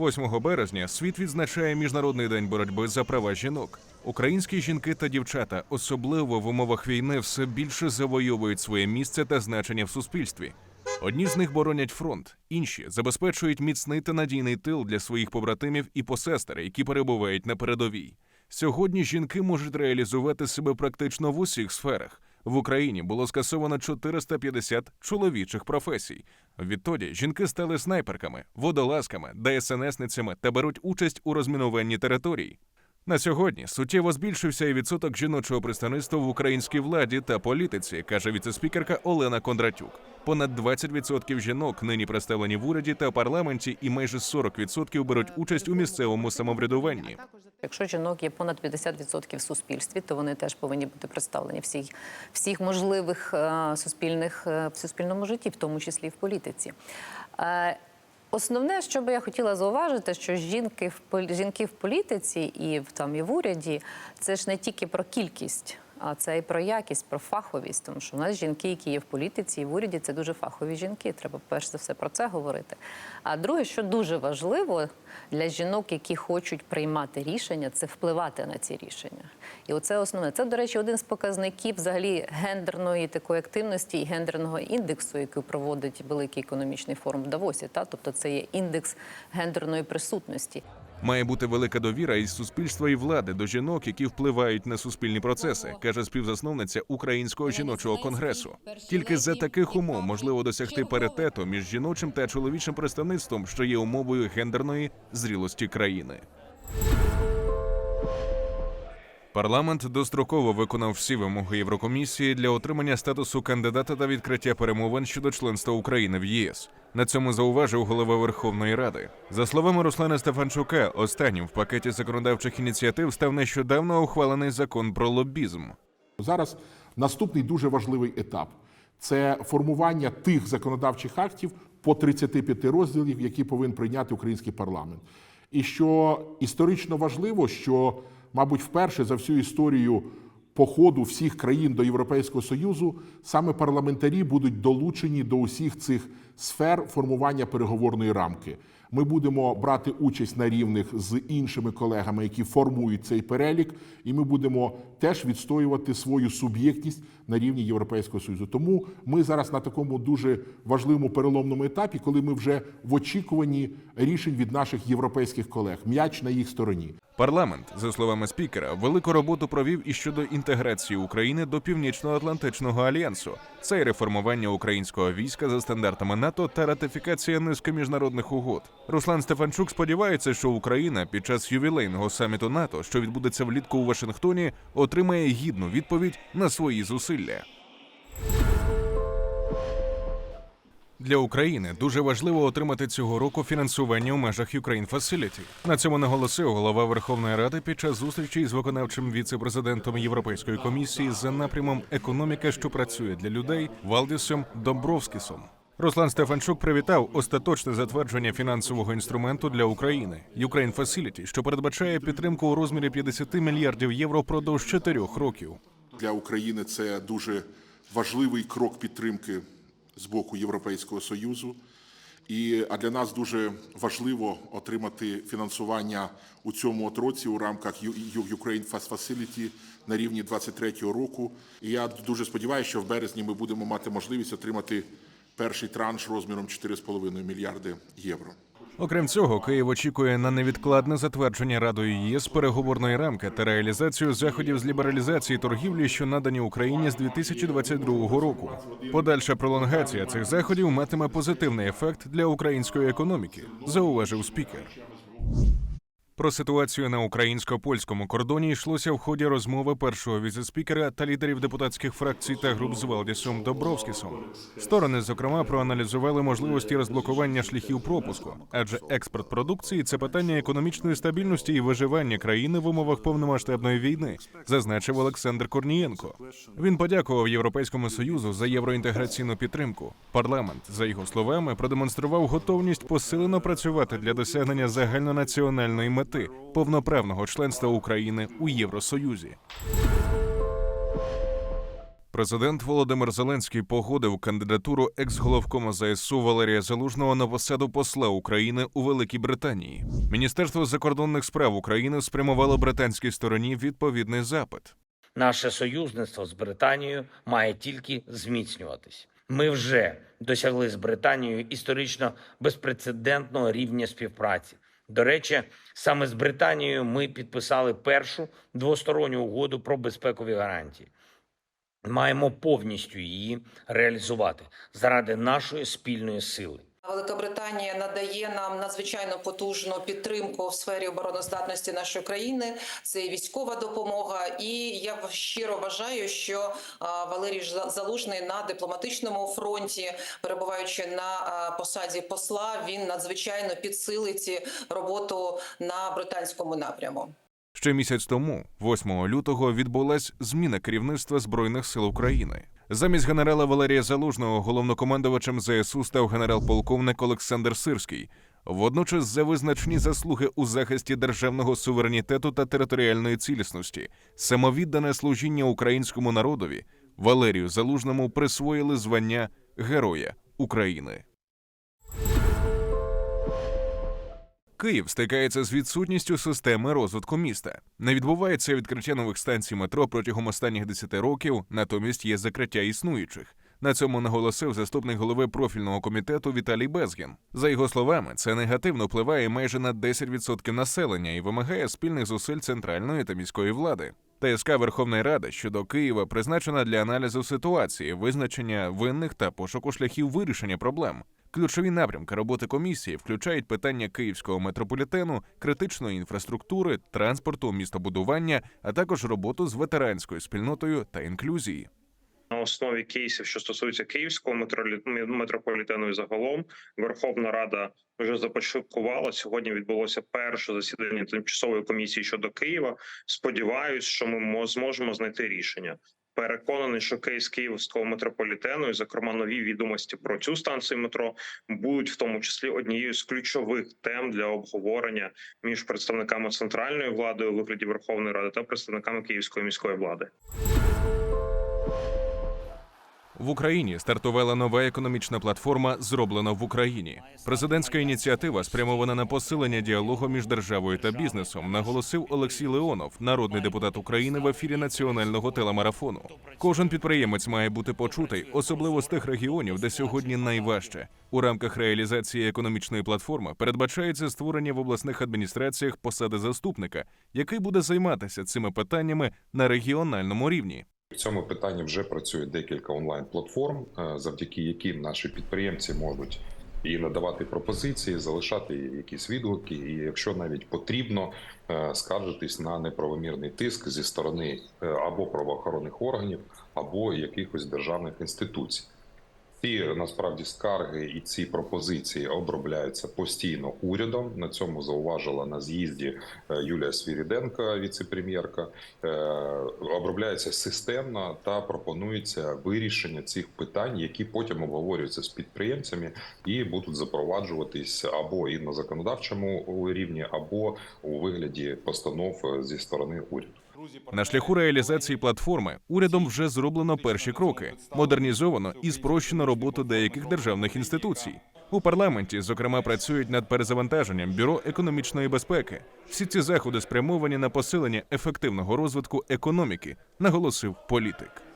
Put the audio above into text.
8 березня світ відзначає Міжнародний день боротьби за права жінок. Українські жінки та дівчата, особливо в умовах війни, все більше завойовують своє місце та значення в суспільстві. Одні з них боронять фронт, інші забезпечують міцний та надійний тил для своїх побратимів і посестер, які перебувають на передовій. Сьогодні жінки можуть реалізувати себе практично в усіх сферах. В Україні було скасовано 450 чоловічих професій. Відтоді жінки стали снайперками, водолазками, ДСНСницями та беруть участь у розмінуванні територій. На сьогодні суттєво збільшився і відсоток жіночого представництва в українській владі та політиці, каже віцеспікерка Олена Кондратюк. Понад 20% жінок нині представлені в уряді та парламенті, і майже 40% беруть участь у місцевому самоврядуванні. Якщо жінок є понад 50% в суспільстві, то вони теж повинні бути представлені всіх, всіх можливих е, суспільних е, в суспільному житті, в тому числі в політиці. Основне, що би я хотіла зауважити, що жінки в жінки в політиці і в там і в уряді це ж не тільки про кількість, а це і про якість, про фаховість. Тому що в нас жінки, які є в політиці і в уряді, це дуже фахові жінки. Треба перш за все про це говорити. А друге, що дуже важливо для жінок, які хочуть приймати рішення, це впливати на ці рішення. І оце основне. Це, до речі, один з показників взагалі гендерної такої активності і гендерного індексу, який проводить великий економічний форум в Давосі. Та тобто це є індекс гендерної присутності. Має бути велика довіра із суспільства і влади до жінок, які впливають на суспільні процеси, каже співзасновниця Українського жіночого конгресу. Тільки за таких умов можливо досягти паритету між жіночим та чоловічим представництвом, що є умовою гендерної зрілості країни. Парламент достроково виконав всі вимоги Єврокомісії для отримання статусу кандидата та відкриття перемовин щодо членства України в ЄС. На цьому зауважив голова Верховної Ради. За словами Руслана Стефанчука, останнім в пакеті законодавчих ініціатив став нещодавно ухвалений закон про лобізм. Зараз наступний дуже важливий етап це формування тих законодавчих актів по 35 розділів, які повинен прийняти український парламент. І що історично важливо, що, мабуть, вперше за всю історію походу всіх країн до Європейського Союзу саме парламентарі будуть долучені до усіх цих сфер формування переговорної рамки. Ми будемо брати участь на рівних з іншими колегами, які формують цей перелік, і ми будемо теж відстоювати свою суб'єктність на рівні Європейського союзу. Тому ми зараз на такому дуже важливому переломному етапі, коли ми вже в очікуванні рішень від наших європейських колег. М'яч на їх стороні. Парламент, за словами спікера, велику роботу провів і щодо інтеграції України до Північно-Атлантичного альянсу. Це й реформування українського війська за стандартами НАТО та ратифікація низки міжнародних угод. Руслан Стефанчук сподівається, що Україна під час ювілейного саміту НАТО, що відбудеться влітку у Вашингтоні, отримає гідну відповідь на свої зусилля. Для України дуже важливо отримати цього року фінансування у межах Ukraine Facility. На цьому наголосив голова Верховної Ради під час зустрічі з виконавчим віце-президентом Європейської комісії за напрямом економіка, що працює для людей Валдісом Домбровскісом. Руслан Стефанчук привітав остаточне затвердження фінансового інструменту для України Ukraine Facility, що передбачає підтримку у розмірі 50 мільярдів євро впродовж чотирьох років. Для України це дуже важливий крок підтримки з боку Європейського Союзу. І, а для нас дуже важливо отримати фінансування у цьому от у рамках Ukraine Fast Facility на рівні 23-го року. І я дуже сподіваюся, що в березні ми будемо мати можливість отримати перший транш розміром 4,5 мільярди євро. Окрім цього, Київ очікує на невідкладне затвердження Радою ЄС переговорної рамки та реалізацію заходів з лібералізації торгівлі, що надані Україні з 2022 року. Подальша пролонгація цих заходів матиме позитивний ефект для української економіки, зауважив спікер. Про ситуацію на українсько-польському кордоні йшлося в ході розмови першого віцеспікера та лідерів депутатських фракцій та груп з Валдісом Добровскісом. Сторони, зокрема, проаналізували можливості розблокування шляхів пропуску, адже експорт продукції це питання економічної стабільності і виживання країни в умовах повномасштабної війни, зазначив Олександр Корнієнко. Він подякував Європейському союзу за євроінтеграційну підтримку. Парламент, за його словами, продемонстрував готовність посилено працювати для досягнення загальнонаціональної мети повноправного членства України у Євросоюзі. Президент Володимир Зеленський погодив кандидатуру екс-головкома ЗСУ Валерія Залужного на посаду посла України у Великій Британії. Міністерство закордонних справ України спрямувало британській стороні відповідний запит. Наше союзництво з Британією має тільки зміцнюватись. Ми вже досягли з Британією історично безпрецедентного рівня співпраці. До речі, саме з Британією ми підписали першу двосторонню угоду про безпекові гарантії. Маємо повністю її реалізувати заради нашої спільної сили. Великобританія надає нам надзвичайно потужну підтримку в сфері обороноздатності нашої країни. Це і військова допомога. І я щиро вважаю, що Валерій Залужний на дипломатичному фронті, перебуваючи на посаді посла, він надзвичайно підсилить роботу на британському напряму. Ще місяць тому, 8 лютого, відбулась зміна керівництва збройних сил України. Замість генерала Валерія Залужного головнокомандувачем ЗСУ став генерал-полковник Олександр Сирський. Водночас за визначні заслуги у захисті державного суверенітету та територіальної цілісності, самовіддане служіння українському народові, Валерію Залужному присвоїли звання Героя України. Київ стикається з відсутністю системи розвитку міста. Не відбувається відкриття нових станцій метро протягом останніх 10 років, натомість є закриття існуючих. На цьому наголосив заступник голови профільного комітету Віталій Безгін. За його словами, це негативно впливає майже на 10% населення і вимагає спільних зусиль центральної та міської влади. ТСК Верховної Ради щодо Києва призначена для аналізу ситуації, визначення винних та пошуку шляхів вирішення проблем. Ключові напрямки роботи комісії включають питання київського метрополітену, критичної інфраструктури, транспорту, містобудування, а також роботу з ветеранською спільнотою та інклюзії. На основі кейсів, що стосуються київського метрополітену і загалом, Верховна Рада вже започаткувала. Сьогодні відбулося перше засідання тимчасової комісії щодо Києва. Сподіваюсь, що ми мо- зможемо знайти рішення. Переконаний, що кейс київського метрополітену, і зокрема нові відомості про цю станцію метро, будуть в тому числі однією з ключових тем для обговорення між представниками центральної влади у вигляді Верховної Ради та представниками Київської міської влади. В Україні стартувала нова економічна платформа Зроблено в Україні. Президентська ініціатива спрямована на посилення діалогу між державою та бізнесом, наголосив Олексій Леонов, народний депутат України в ефірі національного телемарафону. Кожен підприємець має бути почутий, особливо з тих регіонів, де сьогодні найважче. У рамках реалізації економічної платформи передбачається створення в обласних адміністраціях посади заступника, який буде займатися цими питаннями на регіональному рівні. В цьому питанні вже працює декілька онлайн-платформ, е, завдяки яким наші підприємці можуть і надавати пропозиції, залишати якісь відгуки, і якщо навіть потрібно е, скаржитись на неправомірний тиск зі сторони е, або правоохоронних органів, або якихось державних інституцій. Ці насправді скарги і ці пропозиції обробляються постійно урядом. На цьому зауважила на з'їзді е, Юлія Свіріденко, віце-прем'єрка. Е, Обробляється системно та пропонується вирішення цих питань, які потім обговорюються з підприємцями і будуть запроваджуватись або і на законодавчому рівні, або у вигляді постанов е, зі сторони уряду. На шляху реалізації платформи урядом вже зроблено перші кроки, модернізовано і спрощено роботу деяких державних інституцій. У парламенті, зокрема, працюють над перезавантаженням бюро економічної безпеки. Всі ці заходи спрямовані на посилення ефективного розвитку економіки, наголосив політик.